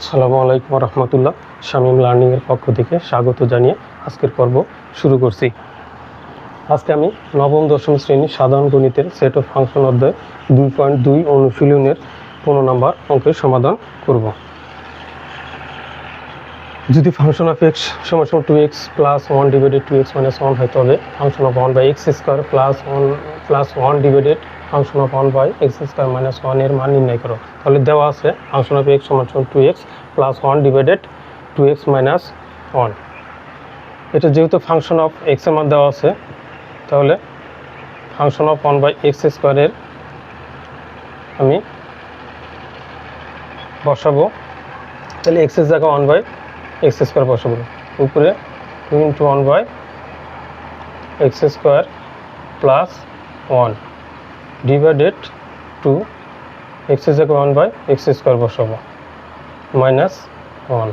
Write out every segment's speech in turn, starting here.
আসসালামু আলাইকুম রহমতুল্লাহ, শামীম লার্নিংয়ের পক্ষ থেকে স্বাগত জানিয়ে আজকের পর্ব শুরু করছি। আজকে আমি নবম, দশম শ্রেণির সাধারণ গণিতের সেট অফ ফাংশন অধ্যায় দুই পয়েন্ট দুই অনুশীলনের পনেরো নম্বর অঙ্কের সমাধান করব। যদি ফাংশন অফ এক্স সমান সমান two x plus one divided two x minus one হয়, তবে function of one by x square plus one plus one divided function of one by x square minus ওয়ানের মান নির্ণয় করো। তাহলে দেওয়া আছে ফাংশন অফ এক্স সমান সমান two x plus one divided two x minus one এটা যেহেতু ফাংশন অফ এক্সের মান দেওয়া আছে, তাহলে function of one by x স্কোয়ারের আমি বসাবো। তাহলে এক্সের জায়গায় ওয়ান বাই এক্স স্কোয়ার বসাবো। উপরে two into one by x square plus one divided two x জায়গায় ওয়ান বাই এক্স স্কোয়ার বসাবো মাইনাস ওয়ান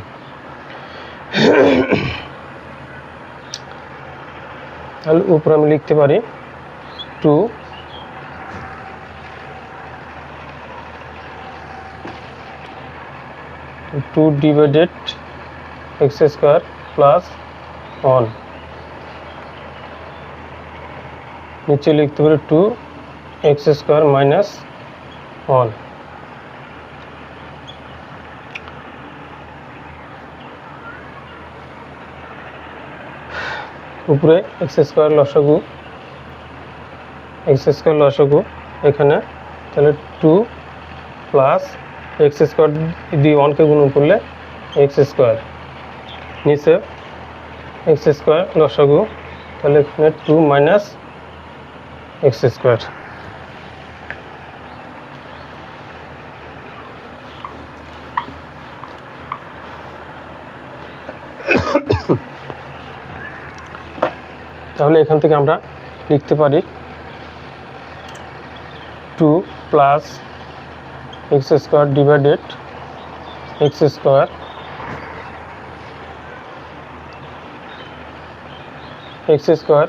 তাহলে উপরে আমি লিখতে পারি two two divided x square plus one নিচে লিখতে পারি two x square minus one. উপরে এক্স স্কোয়ার লসাগু, এক্স স্কোয়ার লসাগু এখানে, তাহলে টু প্লাস এক্স স্কোয়ার দিয়ে ওয়ানকে গুণ করলে এক্স স্কোয়ার। নিচে এক্স স্কোয়ার লসাগু, তাহলে এখানে টু মাইনাস এক্স স্কোয়ার। তাহলে এখান থেকে আমরা লিখতে পারি two plus x square divided x square x square.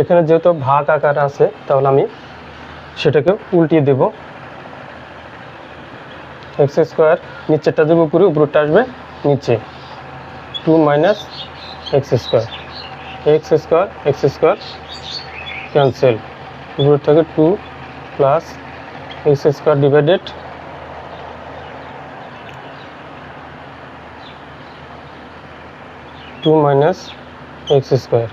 এখানে যেহেতু ভাগ আকার আছে, তাহলে আমি সেটাকে উল্টিয়ে দেব। এক্স স্কোয়ার নিচেরটা দেবো উপরে উপরটা আসবে নিচে। Two minus x square. X square x square cancel. উপরে থাকে two plus x square divided two minus x square.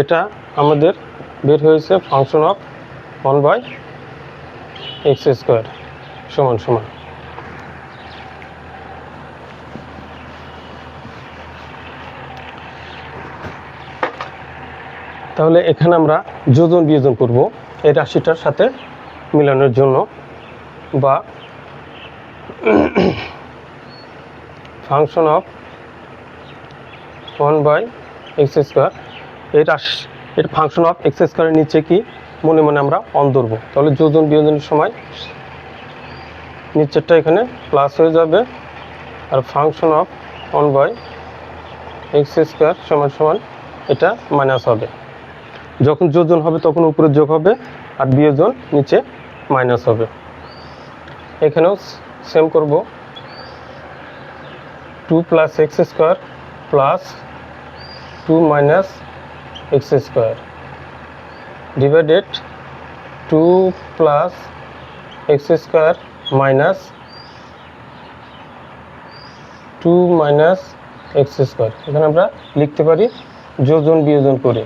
এটা আমাদের বের হয়েছে function of one by x square সমান সমান। তাহলে এখানে আমরা যোজন বিয়োজন করব এই রাশিটার সাথে মিলানোর জন্য বা function of one by x square. এই রাশি, এর ফাংশন অফ এক্স স্কোয়ারের নিচে কি? মনে মনে আমরা অন ধরবো। তাহলে যোজন বিয়োজনের সময় নিচেরটা এখানে প্লাস হয়ে যাবে আর function of one by x square সমান সমান এটা মাইনাস হবে। যখন যোজন হবে তখন উপরে যোগ হবে আর বিয়োজন নিচে মাইনাস হবে। এখানেও সেম করব। Two plus x square plus two minus x square divided two plus x square minus two minus x square এখানে আমরা লিখতে পারি যোজন বিয়োজন করে।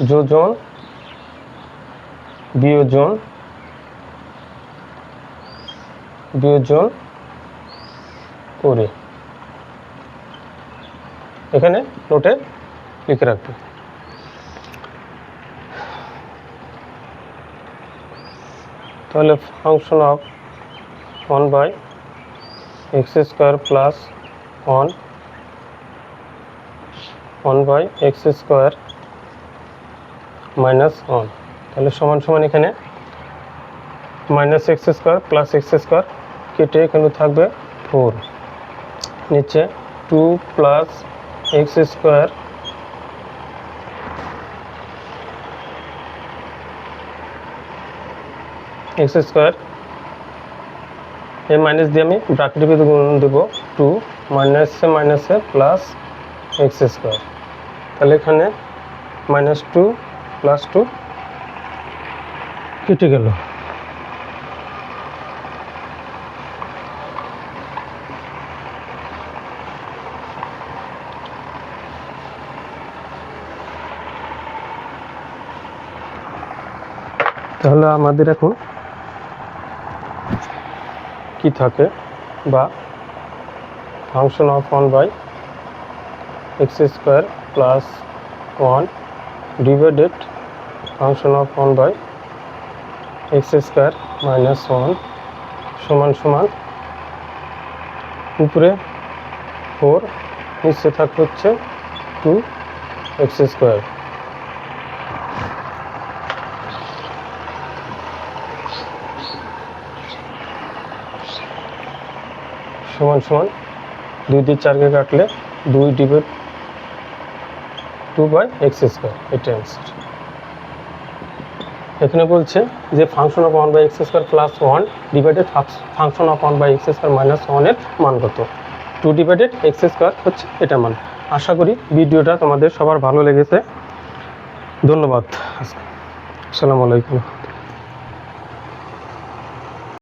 যোজন, বিয়োজন বিয়োজন করে। এখানে নোটে লিখে রাখবে। তাহলে function of one by x square plus one one by x square minus one তাহলে সমান সমান এখানে minus x square plus x square কেটে এখানে থাকবে ফোর নিচে two plus x square x square এই মাইনাস দিয়ে আমি ব্রাকেটের ভিতরে গুণ দেবো টু মাইনাসে মাইনাসে প্লাস এক্স স্কোয়ার তাহলে এখানে মাইনাস টু প্লাস টু কেটে গেল। তাহলে আমাদের এখন কি থাকে? বা function of one by x square plus one divided function of one by x square minus one সমান সমান। উপরে ফোর নিচে থাকবে হচ্ছে টু এক্স স্কোয়ার সমান সমান দুই দিয়ে চারকে কাটলে দুই divide two by x square এটা অ্যান্সার এখানে বলছে যে function of one by x square plus one divided function of one by x square minus ওয়ানের মান কত? টু ডিভাইডেড এক্স স্কোয়ার হচ্ছে এটা মান। আশা করি ভিডিওটা তোমাদের সবার ভালো লেগেছে। ধন্যবাদ। আসসালামু আলাইকুম।